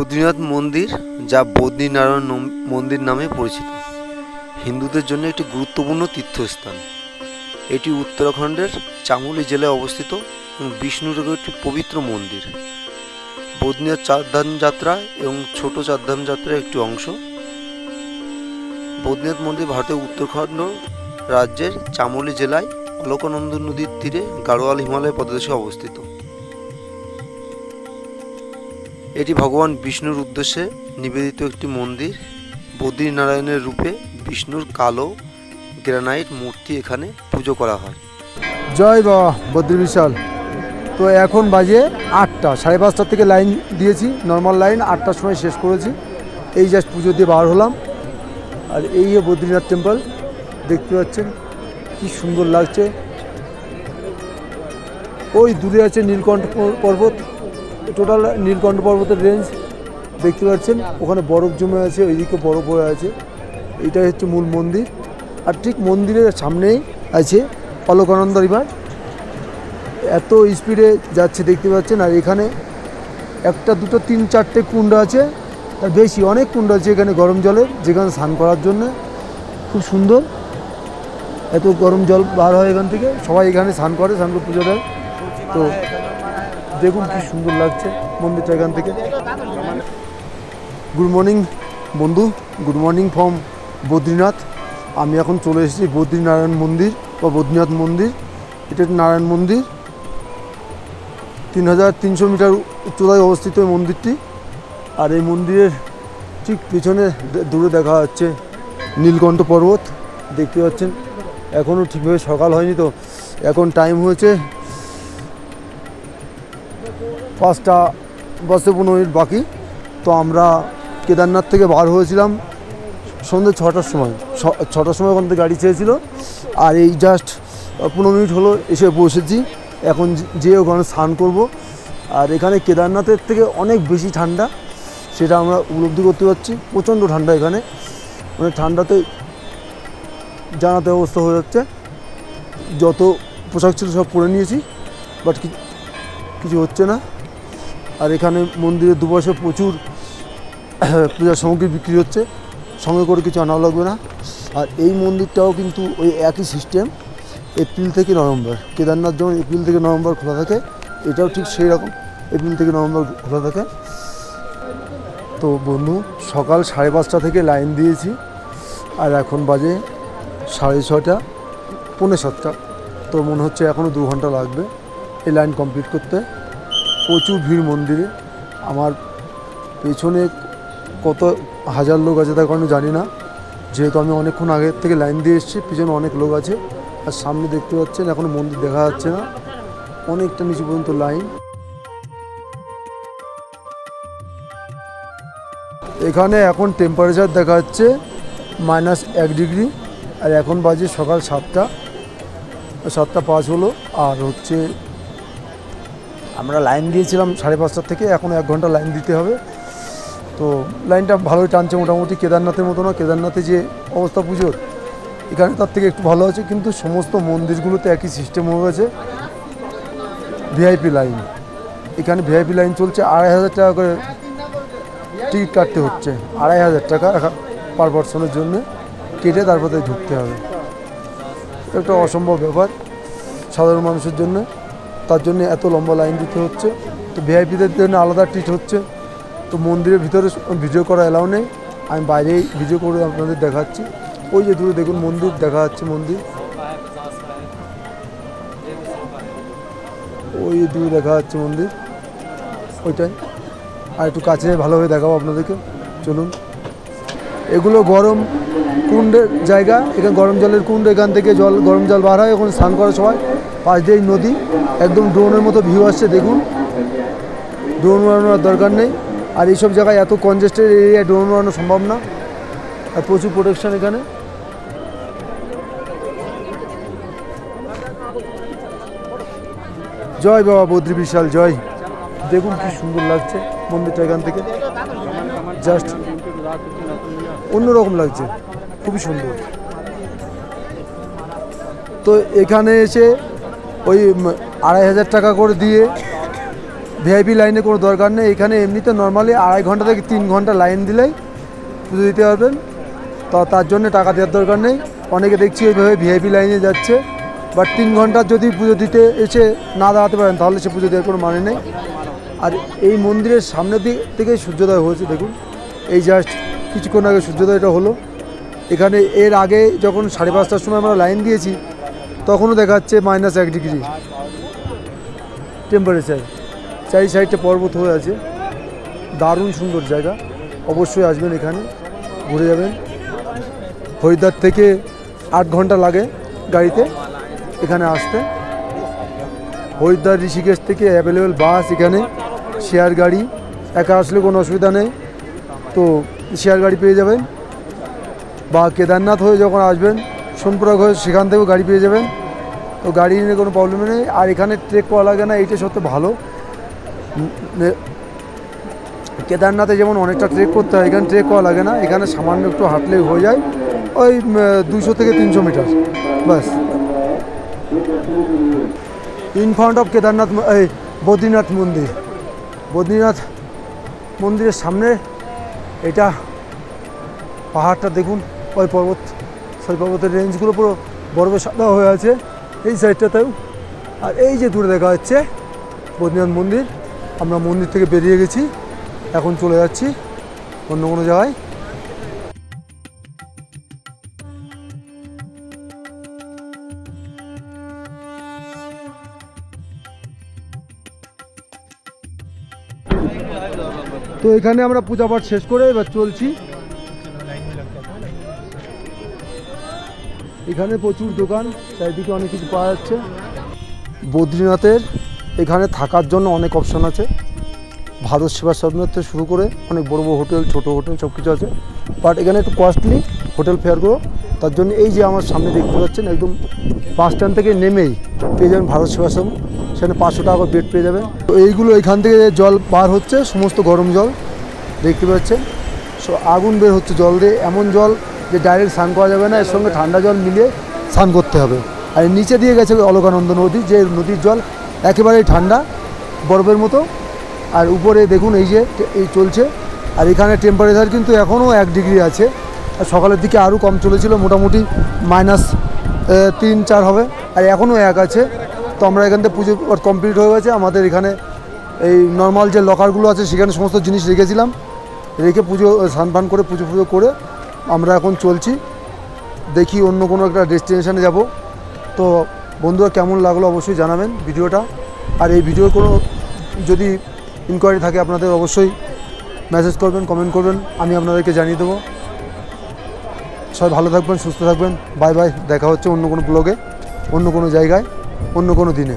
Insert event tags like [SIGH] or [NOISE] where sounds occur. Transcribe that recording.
বদ্রীনাথ মন্দির যা বদ্রীনারায়ণ মন্দির নামে পরিচিত। হিন্দুদের জন্য একটি গুরুত্বপূর্ণ তীর্থস্থান। এটি উত্তরাখণ্ডের চামোলি জেলায় অবস্থিত এবং বিষ্ণুর একটি পবিত্র মন্দির। বদ্রীনাথ চারধাম যাত্রা এবং ছোট চারধাম যাত্রার একটি অংশ। বদ্রীনাথ মন্দির ভারতের উত্তরাখণ্ড রাজ্যের চামোলি জেলায় অলকানন্দ নদীর তীরে গাড়োয়াল হিমালয় প্রদেশে অবস্থিত। এটি ভগবান বিষ্ণুর উদ্দেশ্যে নিবেদিত একটি মন্দির। বদ্রীনারায়ণের রূপে বিষ্ণুর কালো গ্রানাইট মূর্তি এখানে পুজো করা হয়। জয় বাবা, বদ্রী বিশাল। তো এখন বাজে আটটা, সাড়ে পাঁচটার থেকে লাইন দিয়েছি নর্মাল লাইন, আটটার সময় শেষ করেছি। এই জাস্ট পুজো দিয়ে বার হলাম। আর এই বদ্রীনাথ টেম্পল দেখতে পাচ্ছেন, কি সুন্দর লাগছে। ওই দূরে আছে নীলকণ্ঠ পর্বত। টোটাল নীলকণ্ঠ পর্বতের রেঞ্জ দেখতে পাচ্ছেন। ওখানে বরফ জমে আছে, ওইদিকে বরফ হয়ে আছে। এইটাই হচ্ছে মূল মন্দির। আর ঠিক মন্দিরের সামনেই আছে অলকানন্দ রিভার। এত স্পিডে যাচ্ছে দেখতে পাচ্ছেন। আর এখানে একটা, দুটো, তিন, চারটে কুণ্ড আছে। আর বেশি, অনেক কুণ্ড আছে এখানে গরম জলের যেখানে স্নান করার জন্য। খুব সুন্দর। এত গরম জল বার হয় এখান থেকে। সবাই এখানে স্নান করে স্নান করে পুজো দেয়। তো দেখুন কি সুন্দর লাগছে মন্দিরটা এখান থেকে। গুড মর্নিং বন্ধু। Good morning from Badrinath. আমি এখন চলে এসেছি বদ্রীনারায়ণ মন্দির বা বদ্রীনাথ মন্দির। এটা নারায়ণ মন্দির। তিন হাজার তিনশো মিটার উচ্চতায় অবস্থিত এই মন্দিরটি। আর এই মন্দিরের ঠিক পেছনে দূরে দেখা যাচ্ছে নীলকণ্ঠ পর্বত। দেখতে পাচ্ছেন এখনও ঠিকভাবে সকাল হয়নি তো। এখন টাইম হয়েছে পাঁচটা দশে পনেরো মিনিট বাকি। তো আমরা কেদারনাথ থেকে বার হয়েছিলাম সন্ধ্যে ছটার সময়। ছটার সময় ওখান থেকে গাড়ি ছেড়েছিল আর এই জাস্ট পনেরো মিনিট হলো এসে বসেছি। এখন যেয়ে ওখানে স্নান করব। আর এখানে কেদারনাথের থেকে অনেক বেশি ঠান্ডা, সেটা আমরা উপলব্ধি করতে পারছি। প্রচণ্ড ঠান্ডা এখানে। মানে ঠান্ডাতে জানাতে অবস্থা হয়ে যাচ্ছে। যত পোশাক ছিল সব পরে নিয়েছি বাট কিছু হচ্ছে না। আর এখানে মন্দিরের দুপাশে প্রচুর [CLEARS THROAT] পূজার সামগ্রী বিক্রি হচ্ছে। সঙ্গে করে কিছু আনাও লাগবে না। আর এই মন্দিরটাও কিন্তু ওই একই সিস্টেম এপ্রিল থেকে নভেম্বর। কেদারনাথ যেমন এপ্রিল থেকে নভেম্বর খোলা থাকে, এটাও ঠিক সেই রকম, এপ্রিল থেকে নভেম্বর খোলা থাকে। তো বন্ধু, সকাল সাড়ে পাঁচটা থেকে লাইন দিয়েছি, আর এখন বাজে সাড়ে ছটা পৌনে সাতটা। তো মনে হচ্ছে এখনও দু ঘণ্টা লাগবে এই লাইন কমপ্লিট করতে। প্রচুর ভিড় মন্দিরে। আমার পেছনে কত হাজার লোক আছে তার কারণে জানি না। যেহেতু আমি অনেকক্ষণ আগের থেকে লাইন দিয়ে এসেছি, পিছনে অনেক লোক আছে। আর সামনে দেখতে পাচ্ছেন, এখনও মন্দির দেখা যাচ্ছে না। অনেকটা নিচু পর্যন্ত লাইন। এখানে এখন টেম্পারেচার দেখা যাচ্ছে মাইনাস এক ডিগ্রি আর এখন বাজে সকাল সাতটা। সাতটা পাঁচ হলো। আর হচ্ছে আমরা লাইন দিয়েছিলাম সাড়ে পাঁচটার থেকে, এখন এক ঘণ্টা লাইন দিতে হবে। তো লাইনটা ভালোই টানছে মোটামুটি, কেদারনাথের মতো না, কেদারনাথে যে অবস্থা পুজোর, এখানে তার থেকে একটু ভালো আছে, কিন্তু সমস্ত মন্দিরগুলোতে একই সিস্টেম হয়ে গেছে। ভিআইপি লাইন এখানে ভিআইপি লাইন চলছে আড়াই হাজার টাকা করে টিকিট কাটতে হচ্ছে, আড়াই হাজার টাকা পার পার্সনের জন্য। কেটে তারপরে ঢুকতে হবে। একটা অসম্ভব ব্যাপার, সাধারণ মানুষের জন্য। তার জন্য এত লম্বা লাইন দিতে হচ্ছে। তো ভিআইপিদের জন্য আলাদা ট্রিট হচ্ছে। তো মন্দিরের ভিতরে ভিডিও করা এলাও নেই। আমি বাইরেই ভিডিও করে আপনাদের দেখাচ্ছি। ওই যে দূরে দেখুন মন্দির, দেখা যাচ্ছে মন্দির। ওই দূরে দেখা যাচ্ছে মন্দির। ওইটাই। আর একটু কাছে ভালোভাবে দেখাবো আপনাদেরকে। চলুন। এগুলো গরম কুণ্ডের জায়গা। এখানে গরম জলের কুণ্ড, এখান থেকে জল, গরম জল বার হয়। ওখানে স্নান করে সবাই। পাশ দিয়েই নদী, একদম ড্রোনের মতো ভিউ আসছে, দেখুন। ড্রোন উড়ানোর দরকার নেই। আর এইসব জায়গায় এত কনজেস্টেড এরিয়ায় ড্রোন উড়ানো সম্ভব না। আর প্রচুর প্রোটেকশন এখানে। জয় বাবা বদ্রী বিশাল, জয়। দেখুন কি সুন্দর লাগছে মন্দিরটা এখান থেকে। জাস্ট অন্যরকম লাগছে, খুবই সুন্দর। তো এখানে এসে ওই আড়াই হাজার টাকা করে দিয়ে ভিআইপি লাইনে কোনো দরকার নেই। এখানে এমনিতে নর্মালি আড়াই ঘণ্টা থেকে তিন ঘণ্টা লাইন দিলেই পুজো দিতে পারবেন। তো তার জন্য টাকা দেওয়ার দরকার নেই। অনেকে দেখছি এইভাবে ভিআইপি লাইনে যাচ্ছে। বাট তিন ঘণ্টার যদি পুজো দিতে এসে না দাঁড়াতে পারেন, তাহলে সে পুজো দেওয়ার কোনো মানে নেই। আর এই মন্দিরের সামনের দিক থেকে সূর্যোদয় হয়েছে, দেখুন। এই জাস্ট কিছুক্ষণ আগে সূর্যোদয়টা হলো। এখানে এর আগে যখন সাড়ে পাঁচটার সময় আমরা লাইন দিয়েছি তখনও দেখাচ্ছে মাইনাস এক ডিগ্রি টেম্পারেচার চারি সাইডটা পর্বত হয়ে আছে। দারুণ সুন্দর জায়গা। অবশ্যই আসবেন এখানে। ঘুরে যাবেন। হরিদ্বার থেকে আট ঘণ্টা লাগে গাড়িতে এখানে আসতে। হরিদ্বার, ঋষিকেশ থেকে অ্যাভেলেবেল বাস এখানে। শেয়ার গাড়ি। একা আসলে কোনো অসুবিধা নেই। তো শেয়ার গাড়ি পেয়ে যাবেন। বা কেদারনাথ হয়ে যখন আসবেন সোনপুরা হয়ে সেখান থেকেও গাড়ি পেয়ে যাবেন। তো গাড়ি নিয়ে কোনো প্রবলেম নেই। আর এখানে ট্রেক করা লাগে না এইটা সত্যি ভালো। কেদারনাথে যেমন অনেকটা ট্রেক করতে হয়, এখানে ট্রেক করা লাগে না। এখানে সামান্য একটু হাঁটলেই হয়ে যায়। ওই দুশো থেকে তিনশো মিটার। ব্যাস। ইন ফ্রন্ট অফ কেদারনাথ এই বদ্রীনাথ মন্দির। বদ্রীনাথ মন্দিরের সামনে, এটা পাহাড়টা দেখুন, ওই পর্বত। সেই পর্বতের রেঞ্জগুলো পুরো বরফে সাদা হয়ে আছে। এই সাইডটাতেও আর এই যে দূরে দেখা যাচ্ছে, বদ্রীনাথ মন্দির, আমরা মন্দির থেকে বেরিয়ে গেছি। এখন চলে যাচ্ছি অন্য কোনো জায়গায়। তো এখানে আমরা পূজা পাঠ শেষ করে এবার চলছি। এখানে প্রচুর দোকান, চারিদিকে অনেক কিছু পাওয়া যাচ্ছে। বদ্রীনাথের এখানে থাকার জন্য অনেক অপশন আছে। ভারত সেবাশ্রমের থেকে শুরু করে অনেক বড় বড় হোটেল, ছোট হোটেল সব কিছু আছে। বাট এখানে একটু কস্টলি হোটেল ফেয়ারগুলো তার জন্য এই যে আমার সামনে দেখতে পাচ্ছেন, একদম বাস স্ট্যান্ড থেকে নেমেই পেয়ে যাবেন ভারত সেবা সেবাশ্রম সেখানে পাঁচশো টাকা বেড পেয়ে যাবেন। তো এইগুলো এখান থেকে জল বার হচ্ছে, সমস্ত গরম জল, দেখতে পাচ্ছেন। সো আগুন বের হচ্ছে জল দিয়ে, এমন জল যে ডাইরেক্ট স্নান করা যাবে না, এর সঙ্গে ঠান্ডা জল মিলিয়ে স্নান করতে হবে। আর নিচে দিয়ে গেছে অলকানন্দ নদী, যে নদীর জল একেবারেই ঠান্ডা, বরফের মতো। আর উপরে দেখুন এই যে এই চলছে। আর এখানে টেম্পারেচার কিন্তু এখনও এক ডিগ্রি আছে। আর সকালের দিকে আরও কম চলেছিল, মোটামুটি মাইনাস তিন, চার হবে। আর এখনও এক আছে। তো আমরা এখান থেকে পুজো কমপ্লিট হয়ে গেছে। আমাদের এখানে এই নর্মাল যে লকারগুলো আছে, সেখানে সমস্ত জিনিস রেখেছিলাম। রেখে পুজো স্নান করে পুজো পুজো করে আমরা এখন চলছি। দেখি অন্য কোনো একটা ডেস্টিনেশানে যাব। তো বন্ধুরা, কেমন লাগল অবশ্যই জানাবেন ভিডিওটা। আর এই ভিডিওর কোনো যদি ইনকোয়ারি থাকে আপনাদের, অবশ্যই মেসেজ করবেন কমেন্ট করবেন, আমি আপনাদেরকে জানিয়ে দেবো। সবাই ভালো থাকবেন, সুস্থ থাকবেন। বাই বাই, দেখা হচ্ছে অন্য কোনো ব্লগে অন্য কোনো জায়গায়, অন্য কোনো দিনে।